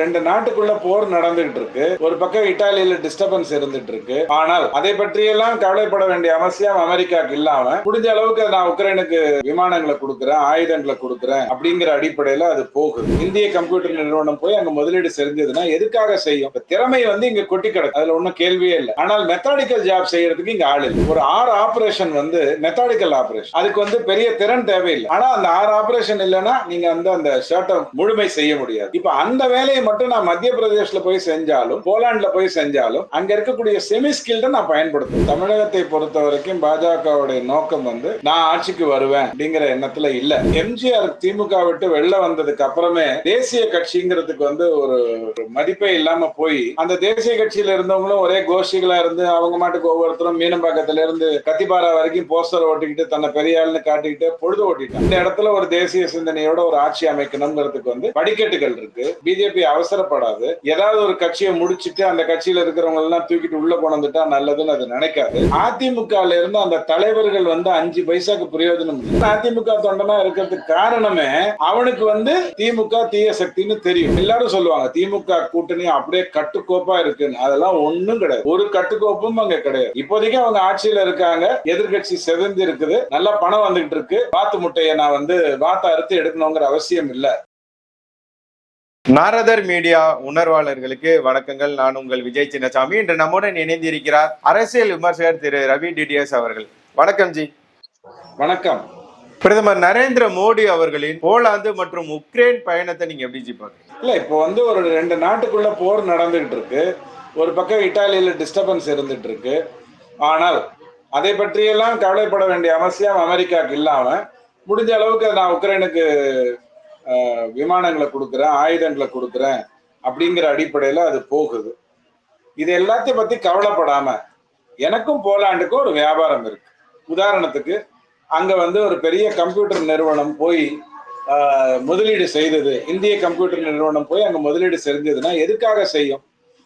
ரெண்டு நாட்டுக்குள்ள போர் நடந்துகிட்டு இருக்கு ஒரு பக்கம் இட்டாலியில டிஸ்டர்பன்ஸ் இருந்துட்டு இருக்கு ஆனால் அதை பற்றியெல்லாம் கவலைப்பட வேண்டிய அவசியம் அமெரிக்காக்கு இல்லாம முடிஞ்ச அளவுக்கு நான் உக்ரைனுக்கு விமானங்களை கொடுக்குறேன் ஆயுதங்களை கொடுக்குறேன் அப்படிங்கிற அடிப்படையில அது போகுது. இந்திய கம்ப்யூட்டர் நிறுவனம் போய் அங்க முதலீடு செஞ்சதுன்னா எதுக்காக செய்யும்? திறமை வந்து இங்க கொட்டி கிடக்கு. அதுல ஒன்றும் கேள்வியே இல்லை. ஆனால் மெத்தாடிக்கல் ஜாப் செய்யறதுக்கு இங்க ஆள் இல்லை. ஒரு ஆறு ஆபரேஷன் வந்து மெத்தாடிக்கல் ஆபரேஷன் அதுக்கு வந்து பெரிய திறன் தேவையில்லை. ஆனா அந்த ஆறு ஆபரேஷன் இல்லைன்னா நீங்க வந்து அந்த ஷர்ட்டை முழுமை செய்ய முடியாது. இப்ப அந்த வேலையை மட்டும் நான் மத்திய பிரதேஷ்ல போய் செஞ்சாலும் போலாண்ட்ல போய் செஞ்சாலும் அங்க இருக்கக்கூடிய செமி ஸ்கில்ட நான் பயன்படுத்துவேன். தமிழகத்தை பொறுத்த வரைக்கும் பாஜகவுடைய நோக்கம் வந்து நான் ஆட்சிக்கு வருவேன் அப்படிங்கிற எண்ணத்துல இல்ல. எம்ஜிஆர் திமுக விட்டு வெளில வந்ததுக்கு அப்புறமே தேசிய கட்சிங்கிறதுக்கு வந்து ஒரு மதிப்பே இல்லாம போய் அந்த தேசிய கட்சியில இருந்தவங்களும் ஒரே கோஷ்டிகளா இருந்து அவங்க மாட்டுக்கு ஒவ்வொருத்தரும் மீனம்பாக்கத்துல இருந்து கத்திபாரா வரைக்கும் போஸ்டர் ஓட்டிக்கிட்டு தன்னை பெரிய ஆள்னு காட்டிக்கிட்டு பொழுது ஓட்டிட்டாங்க. இந்த இடத்துல ஒரு தேசிய சிந்தனையோட ஒரு ஆட்சி அமைக்கணுங்கிறதுக்கு வந்து படிக்கட்டுகள் இருக்கு. பிஜேபி அவசரப்படாது. ஏதாவது ஒரு கட்சியை முடிச்சிட்டு அந்த கட்சியில இருக்கிறவங்க எல்லாம் தூக்கிட்டு உள்ள கொண்டுட்டா நல்லதுன்னு அது நினைக்காது. அதிமுக இருந்து அந்த தலைவர்கள் வந்து அஞ்சு பைசாக்கு பிரயோஜனம் அதிமுக தொண்டனா இருக்கிறதுக்கு காரணமே அவனுக்கு வந்து திமுக தீய சக்தின்னு தெரியும். எல்லாரும் சொல்லுவாங்க திமுக கூட்டணி அப்படியே கட்டுக்கோப்பா இருக்குன்னு. அதெல்லாம் ஒண்ணும் கிடையாது. ஒரு கட்டுக்கோப்பும் அங்க கிடையாது. இப்போதைக்கு அவங்க ஆட்சியில இருக்காங்க எதிர்கட்சி செதந்து இருக்குது நல்லா பணம் வந்துகிட்டு இருக்கு. வாத்து முட்டையை நான் வந்து வாத்தை அறுத்து எடுக்கணுங்கிற அவசியம் இல்ல. நாரதர் மீடியா உணர்வாளர்களுக்கு வணக்கங்கள். நான் உங்கள் விஜய் சின்னசாமி. இன்று நம்முடன் இணைந்திருக்கிறார் அரசியல் விமர்சகர் திரு ரவி டிடிஎஸ் அவர்கள். வணக்கம் ஜி. வணக்கம். பிரதமர் நரேந்திர மோடி அவர்களின் போலாந்து மற்றும் உக்ரைன் பயணத்தை நீங்க எப்படி ஜி பாக்குறீங்க இல்ல இப்போ வந்து ஒரு ரெண்டு நாட்டுக்குள்ள போர் நடந்துகிட்டு இருக்கு. ஒரு பக்கம் இத்தாலியில டிஸ்டர்பன்ஸ் இருந்துட்டு இருக்கு. ஆனால் அதை பற்றியெல்லாம் கவலைப்பட வேண்டிய அவசியம் அமெரிக்காக்கு இல்லாம முடிஞ்ச அளவுக்கு நான் உக்ரைனுக்கு விமானங்களை கொடுக்குறேன் ஆயுதங்களை கொடுக்குறேன் அப்படிங்கிற அடிப்படையில் அது போகுது. இது எல்லாத்தையும் பற்றி கவலைப்படாம எனக்கும் போலாண்டுக்கும் ஒரு வியாபாரம் இருக்கு. உதாரணத்துக்கு அங்கே வந்து ஒரு பெரிய கம்ப்யூட்டர் நிறுவனம் போய் முதலீடு செய்தது. இந்திய கம்ப்யூட்டர் நிறுவனம் போய் அங்கே முதலீடு செஞ்சதுன்னா எதுக்காக செய்யும்?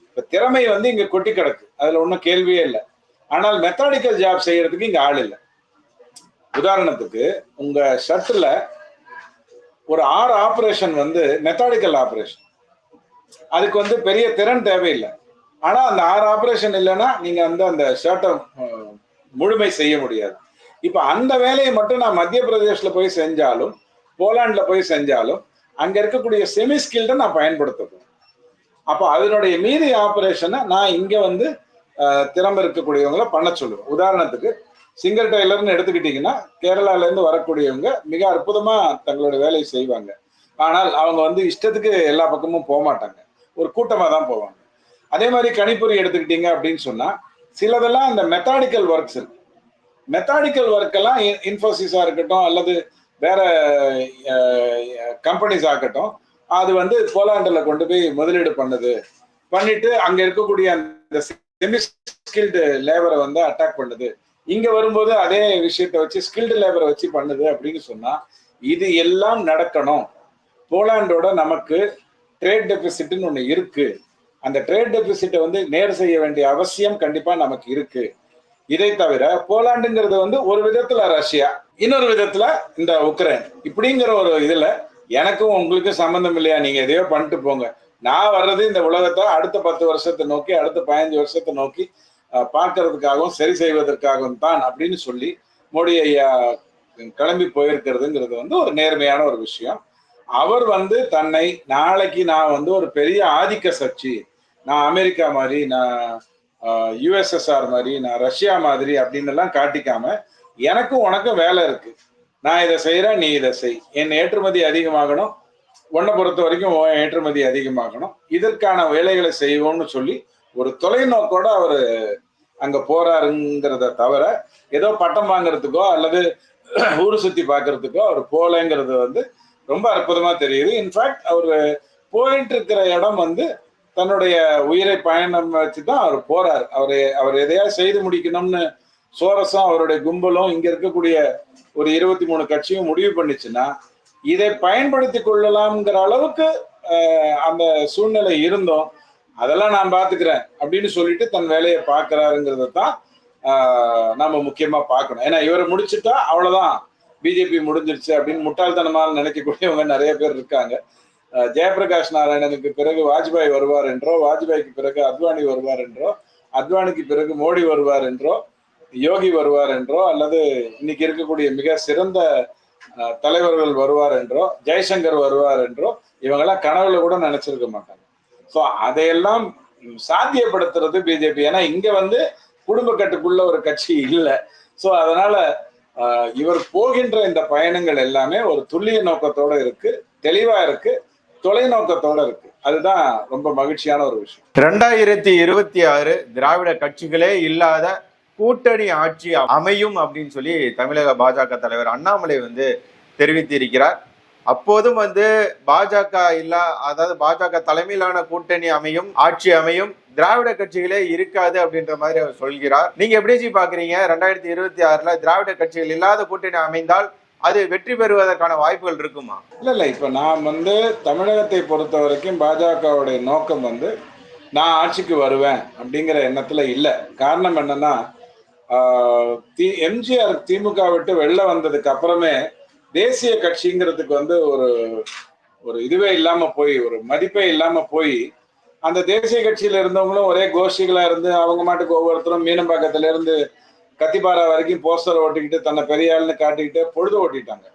இப்போ திறமை வந்து இங்கே கொட்டி கிடக்கு. அதில் ஒன்றும் கேள்வியே இல்லை. ஆனால் மெத்தாடிக்கல் ஜாப் செய்யறதுக்கு இங்கே ஆள் இல்லை. உதாரணத்துக்கு உங்கள் ஷர்ட்டில் ஒரு ஆறு ஆப்ரேஷன் வந்து மெத்தாடிக்கல் ஆப்ரேஷன் அதுக்கு வந்து பெரிய திறன் தேவையில்லை. ஆனா அந்த ஆறு ஆப்ரேஷன் இல்லைன்னா நீங்க வந்து அந்த ஷர்ட்டை முழுமை செய்ய முடியாது. இப்ப அந்த வேலையை மட்டும் நான் மத்திய பிரதேஷ்ல போய் செஞ்சாலும் போலாண்ட்ல போய் செஞ்சாலும் அங்க இருக்கக்கூடிய செமி ஸ்கில்ட நான் பயன்படுத்தணும் அப்போ அதனுடைய மீதி ஆப்ரேஷனை நான் இங்க வந்து அஹ், திறமை இருக்கக்கூடியவங்களை பண்ண சொல்லுவேன். உதாரணத்துக்கு சிங்கர் டெய்லர்னு எடுத்துக்கிட்டீங்கன்னா கேரளால இருந்து வரக்கூடியவங்க மிக அற்புதமா தங்களோட வேலையை செய்வாங்க. ஆனால் அவங்க வந்து இஷ்டத்துக்கு எல்லா பக்கமும் போக மாட்டாங்க. ஒரு கூட்டமா தான் போவாங்க. அதே மாதிரி கணிப்பொறி எடுத்துக்கிட்டீங்க அப்படின்னு சொன்னா சிலதெல்லாம் அந்த மெத்தாடிக்கல் ஒர்க்ஸ் இருக்கு. மெத்தாடிக்கல் ஒர்க் எல்லாம் இன்ஃபோசிஸா இருக்கட்டும் அல்லது வேற கம்பெனிஸ் ஆகட்டும் அது வந்து போலாண்டில் கொண்டு போய் முதலீடு பண்ணுது. பண்ணிட்டு அங்க இருக்கக்கூடிய அந்த செமி ஸ்கில்டு லேபரை வந்து அட்டாக் பண்ணுது. இங்க வரும்போது அதே விஷயத்தை வச்சு ஸ்கில்டு லேபரை வச்சு பண்ணுது அப்படின்னு சொன்னா இது எல்லாம் நடக்கணும். போலாண்டோட நமக்கு ட்ரேட் டெபிசிட்னு ஒண்ணு இருக்கு. அந்த ட்ரேட் டெபிசிட்டை வந்து நேர் செய்ய வேண்டிய அவசியம் கண்டிப்பா நமக்கு இருக்கு. இதை தவிர போலாண்டுங்கிறது வந்து ஒரு விதத்துல ரஷ்யா இன்னொரு விதத்துல இந்த உக்ரைன். இப்படிங்கிற ஒரு இதுல எனக்கும் உங்களுக்கும் சம்பந்தம் இல்லையா? நீங்க எதையோ பண்ணிட்டு போங்க. நான் வர்றது இந்த உலகத்தை அடுத்த பத்து வருஷத்தை நோக்கி அடுத்த பதினஞ்சு வருஷத்தை நோக்கி பார்க்கறதுக்காகவும் சரி செய்வதற்காகவும் தான் அப்படின்னு சொல்லி மோடி ஐயா கிளம்பி போயிருக்கிறதுங்கிறது வந்து ஒரு நேர்மையான ஒரு விஷயம். அவர் வந்து தன்னை நாளைக்கு நான் வந்து ஒரு பெரிய ஆதிக்க சக்தி நான் அமெரிக்கா மாதிரி நான் யுஎஸ்எஸ்ஆர் மாதிரி நான் ரஷ்யா மாதிரி அப்படின்னு எல்லாம் காட்டிக்காம எனக்கும் உனக்கும் வேலை இருக்கு. நான் இதை செய்யறேன் நீ இதை செய். என் ஏற்றுமதி அதிகமாகணும். உன்னை பொறுத்த வரைக்கும் ஏற்றுமதி அதிகமாகணும். இதற்கான வேலைகளை செய்வோம்னு சொல்லி ஒரு தொலைநோக்கோட அவர் அங்க போறாருங்கிறத தவிர ஏதோ பட்டம் வாங்குறதுக்கோ அல்லது ஊர் சுத்தி பாக்குறதுக்கோ அவர் போலங்கிறது வந்து ரொம்ப அற்புதமா தெரியுது. இன்ஃபேக்ட் அவர் போயிட்டு இருக்கிற இடம் வந்து தன்னுடைய உயிரை பயணம் வச்சு தான் அவர் போறார். அவர் அவர் எதையாவது செய்து முடிக்கணும்னு சோரஸும் அவருடைய கும்பலும் இங்க இருக்கக்கூடிய ஒரு இருபத்தி மூணு கட்சியும் முடிவு பண்ணுச்சுன்னா இதை பயன்படுத்தி கொள்ளலாம்ங்கிற அளவுக்கு அந்த சூழ்நிலை இருந்தோம். அதெல்லாம் நான் பாத்துக்கிறேன் அப்படின்னு சொல்லிட்டு தன் வேலையை பார்க்கறாருங்கிறத தான் நம்ம முக்கியமா பார்க்கணும். ஏன்னா இவரை முடிச்சுட்டா அவ்வளவுதான் பிஜேபி முடிஞ்சிருச்சு அப்படின்னு முட்டாள்தனமா நினைக்கக்கூடியவங்க நிறைய பேர் இருக்காங்க. ஜெயபிரகாஷ் நாராயணனுக்கு பிறகு வாஜ்பாய் வருவார் என்றோ வாஜ்பாய்க்கு பிறகு அத்வானி வருவார் என்றோ அத்வானிக்கு பிறகு மோடி வருவார் என்றோ யோகி வருவார் என்றோ அல்லது இன்னைக்கு இருக்கக்கூடிய மிக சிறந்த தலைவர்கள் வருவார் என்றோ ஜெய்சங்கர் வருவார் என்றோ இவங்கெல்லாம் கனவுல கூட நினைச்சிருக்க மாட்டாங்க. ஸோ அதையெல்லாம் சாத்தியப்படுத்துறது பிஜேபி ஏன்னா இங்க வந்து குடும்ப கட்டுக்குள்ள ஒரு கட்சி இல்லை. ஸோ அதனால இவர் போகின்ற இந்த பயணங்கள் எல்லாமே ஒரு துல்லிய நோக்கத்தோட இருக்கு தெளிவா இருக்கு தொலைநோக்கத்தோட இருக்கு. அதுதான் ரொம்ப மகிழ்ச்சியான ஒரு விஷயம். ரெண்டாயிரத்தி இருபத்தி ஆறு திராவிட கட்சிகளே இல்லாத கூட்டணி ஆட்சி அமையும் அப்படின்னு சொல்லி தமிழக பாஜக தலைவர் அண்ணாமலை வந்து தெரிவித்திருக்கிறார். அப்போதும் வந்து பாஜக இல்ல அதாவது பாஜக தலைமையிலான கூட்டணி அமையும் ஆட்சி அமையும் திராவிட கட்சிகளே இருக்காது அப்படின்ற மாதிரி அவர் சொல்கிறார். நீங்க எப்படி ஜி பாக்குறீங்க? ரெண்டாயிரத்தி இருபத்தி ஆறுல திராவிட கட்சிகள் இல்லாத கூட்டணி அமைந்தால் அது வெற்றி பெறுவதற்கான வாய்ப்புகள் இருக்குமா? இல்ல இல்ல இப்ப நான் வந்து தமிழகத்தை பொறுத்த வரைக்கும் பாஜகவுடைய நோக்கம் வந்து நான் ஆட்சிக்கு வருவேன் அப்படிங்கிற எண்ணத்துல இல்ல. காரணம் என்னன்னா தி எம்ஜிஆர் திமுக விட்டு வெளில வந்ததுக்கு அப்புறமே தேசிய கட்சிங்கிறதுக்கு வந்து ஒரு ஒரு இதுவே இல்லாம போய் ஒரு மதிப்பே இல்லாம போய் அந்த தேசிய கட்சியில இருந்தவங்களும் ஒரே கோஷ்டிகளா இருந்து அவங்க மாட்டுக்கு ஒவ்வொருத்தரும் மீனம்பாக்கத்துல இருந்து கத்திப்பாரா வரைக்கும் போஸ்டர் ஓட்டிக்கிட்டு தன்னை பெரிய ஆள்னு காட்டிக்கிட்டு பொழுது ஓட்டிட்டாங்க.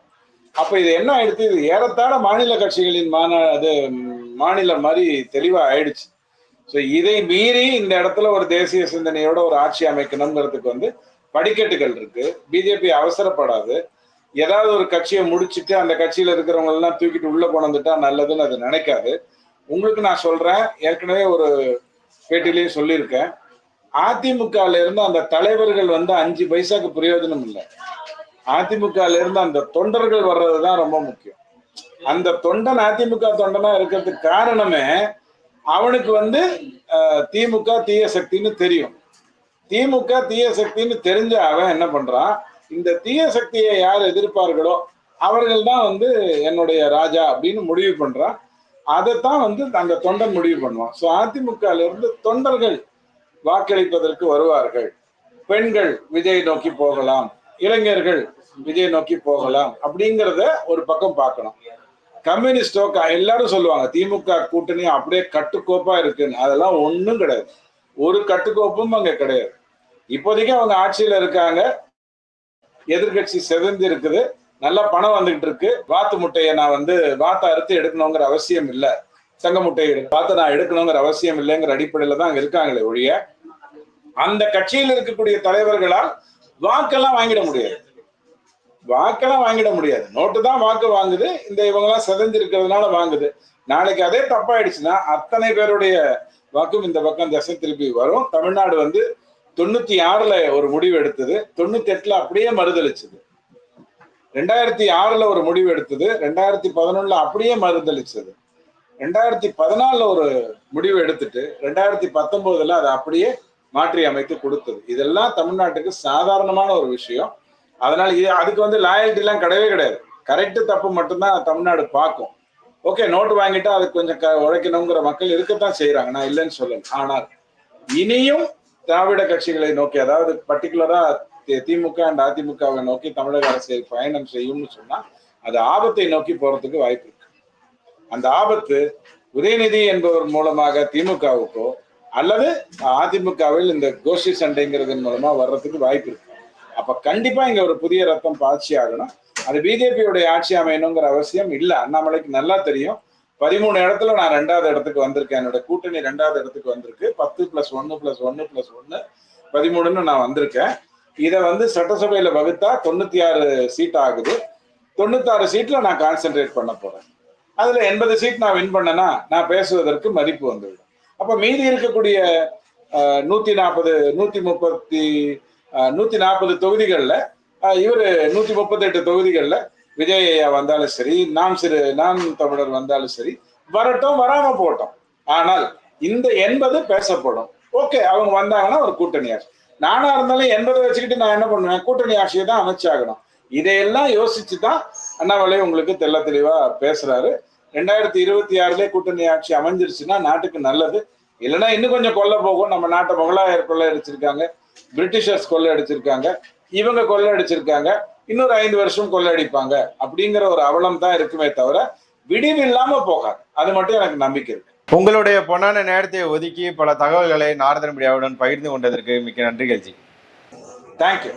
அப்ப இது என்ன ஆயிடுச்சு? இது ஏறத்தாழ மாநில கட்சிகளின் மாநா அது மாநிலம் மாதிரி தெளிவா ஆயிடுச்சு ஸோ இதை மீறி இந்த இடத்துல ஒரு தேசிய சிந்தனையோட ஒரு ஆட்சி அமைக்கணுங்கிறதுக்கு வந்து படிக்கட்டுகள் இருக்கு. பிஜேபி அவசரப்படாது. ஏதாவது ஒரு கட்சியை முடிச்சுட்டு அந்த கட்சியில இருக்கிறவங்க எல்லாம் தூக்கிட்டு உள்ள கொண்டு வந்துட்டா நல்லதுன்னு அது நினைக்காது. உங்களுக்கு நான் சொல்றேன் ஏற்கனவே ஒரு பேட்டிலையும் சொல்லியிருக்கேன். அதிமுகல இருந்து அந்த தலைவர்கள் வந்து அஞ்சு பைசாக்கு பிரயோஜனம் இல்லை. அதிமுகல இருந்து அந்த தொண்டர்கள் வர்றதுதான் ரொம்ப முக்கியம். அந்த தொண்டன் அதிமுக தொண்டனா இருக்கிறதுக்கு காரணமே அவனுக்கு வந்து திமுக தீய சக்தின்னு தெரியும். திமுக தீய சக்தின்னு தெரிஞ்ச அவன் என்ன பண்றான்? இந்த தீய சக்தியை யார் எதிர்ப்பார்களோ அவர்கள் தான் வந்து என்னுடைய ராஜா அப்படின்னு முடிவு பண்றான். அதைத்தான் வந்து அந்த தொண்டன் முடிவு பண்ணுவான். ஸோ அதிமுகல இருந்து தொண்டர்கள் வாக்களிப்பதற்கு வருவார்கள். பெண்கள் விஜய் நோக்கி போகலாம். இளைஞர்கள் விஜய் நோக்கி போகலாம் அப்படிங்கிறத ஒரு பக்கம் பார்க்கணும். கம்யூனிஸ்டோ எல்லாரும் சொல்லுவாங்க திமுக கூட்டணி அப்படியே கட்டுக்கோப்பா இருக்குன்னு. அதெல்லாம் ஒன்றும் கிடையாது. ஒரு கட்டுக்கோப்பும் அங்க கிடையாது. இப்போதைக்கு அவங்க ஆட்சியில இருக்காங்க. எதிர்கட்சி செதந்து இருக்குது நல்ல பணம் வந்துகிட்டு இருக்கு வாத்து முட்டையை நான் வந்து வாத்தை அறுத்து எடுக்கணுங்கிற அவசியம் இல்ல. சங்க முட்டையை எடு- வாத்தை நான் எடுக்கணுங்கிற அவசியம் இல்லைங்கிற அடிப்படையில தான் அங்க இருக்காங்களே ஒழிய அந்த கட்சியில் இருக்கக்கூடிய தலைவர்களால் வாக்கெல்லாம் வாங்கிட முடியாது. வாக்கெல்லாம் வாங்கிட முடியாது. நோட்டு தான் வாக்கு வாங்குது. இந்த இவங்கெல்லாம் செதஞ்சிருக்கிறதுனால வாங்குது. நாளைக்கு அதே தப்பாயிடுச்சுன்னா அத்தனை பேருடைய வாக்கும் இந்த பக்கம் திசை திருப்பி வரும். தமிழ்நாடு வந்து தொண்ணூத்தி ஆறுல ஒரு முடிவு எடுத்தது. தொண்ணூத்தி எட்டுல அப்படியே மறுதளிச்சது. ரெண்டாயிரத்தி ஆறுல ஒரு முடிவு எடுத்தது. ரெண்டாயிரத்தி பதினொன்னுல அப்படியே மறுதளிச்சது. ரெண்டாயிரத்தி பதினாலுல ஒரு முடிவு எடுத்துட்டு ரெண்டாயிரத்தி பத்தொன்பதுல அதை அப்படியே மாற்றி அமைத்து கொடுத்தது. இதெல்லாம் தமிழ்நாட்டுக்கு சாதாரணமான ஒரு விஷயம். அதனால இது அதுக்கு வந்து லாயல்ட்டி எல்லாம் கிடையவே கிடையாது. கரெக்டு தப்பு மட்டும்தான் தமிழ்நாடு பார்க்கும். ஓகே நோட்டு வாங்கிட்டா அதுக்கு கொஞ்சம் க உழைக்கணுங்கிற மக்கள் இருக்கத்தான் செய்யறாங்க நான் இல்லைன்னு சொல்லல. ஆனால் இனியும் திராவிட கட்சிகளை நோக்கி அதாவது பர்டிகுலரா திமுக அண்ட் அதிமுகவை நோக்கி தமிழக அரசு பயணம் செய்யும்னு சொன்னா அது ஆபத்தை நோக்கி போறதுக்கு வாய்ப்பு இருக்கு. அந்த ஆபத்து உதயநிதி என்பவர் மூலமாக திமுகவுக்கோ அல்லது அதிமுகவில் இந்த கோஷ்டி சண்டைங்கிறதன் மூலமா வர்றதுக்கு வாய்ப்பு இருக்கு. அப்ப கண்டிப்பா இங்க ஒரு புதிய ரத்தம் பாய்ச்சி ஆகணும் அது பிஜேபியுடைய ஆட்சி அமையணுங்கிற அவசியம் இல்லை. அண்ணாமலைக்கு நல்லா தெரியும். பதிமூணு இடத்துல நான் ரெண்டாவது இடத்துக்கு வந்திருக்கேன். என்னோட கூட்டணி ரெண்டாவது இடத்துக்கு வந்திருக்கு. பத்து பிளஸ் ஒன்னு பிளஸ் ஒன்னு பிளஸ் ஒன்னு பதிமூணுன்னு நான் வந்திருக்கேன். இதை வந்து சட்டசபையில வகுத்தா தொண்ணூத்தி ஆறு சீட் ஆகுது. தொண்ணூத்தாறு சீட்ல நான் கான்சென்ட்ரேட் பண்ண போறேன். அதுல எண்பது சீட் நான் வின் பண்ணனா நான் பேசுவதற்கு மதிப்பு வந்துவிடும். அப்ப மீதி இருக்கக்கூடிய நூத்தி நாற்பது நூத்தி முப்பத்தி நூத்தி நாற்பது தொகுதிகளில் இவர் இவரு முப்பத்தி முப்பத்தெட்டு தொகுதிகளில் விஜய் ஐயா வந்தாலும் சரி நாம் சிறு நாம் தமிழர் வந்தாலும் சரி வரட்டும் வராம போட்டோம் ஆனால் இந்த எண்பது பேசப்படும். ஓகே அவங்க வந்தாங்கன்னா ஒரு கூட்டணி ஆட்சி. நானா இருந்தாலும் எண்பதை வச்சுக்கிட்டு நான் என்ன பண்ணுவேன்? கூட்டணி ஆட்சியை தான் அமைச்சாகணும். இதையெல்லாம் யோசிச்சு தான் அண்ணாமலை உங்களுக்கு தெல்ல தெளிவா பேசுறாரு. ரெண்டாயிரத்தி இருபத்தி ஆறுல கூட்டணி ஆட்சி அமைஞ்சிருச்சுன்னா நாட்டுக்கு நல்லது. இல்லைன்னா இன்னும் கொஞ்சம் கொல்ல போகும். நம்ம நாட்டை முகலாயர் கொள்ளை அடிச்சிருக்காங்க பிரிட்டிஷர்ஸ் கொள்ளை அடிச்சிருக்காங்க இவங்க கொள்ளை அடிச்சிருக்காங்க இன்னொரு ஐந்து வருஷம் கொள்ளை அடிப்பாங்க அப்படிங்கிற ஒரு அவலம் தான் இருக்குமே தவிர விடிவு இல்லாம போகாது. அது மட்டும் எனக்கு நம்பிக்கை இருக்கு. உங்களுடைய பொன்னான நேரத்தை ஒதுக்கி பல தகவல்களை நாரதன் மீடியாவுடன் பகிர்ந்து கொண்டதற்கு மிக்க நன்றி கல்ஜி. தேங்க்யூ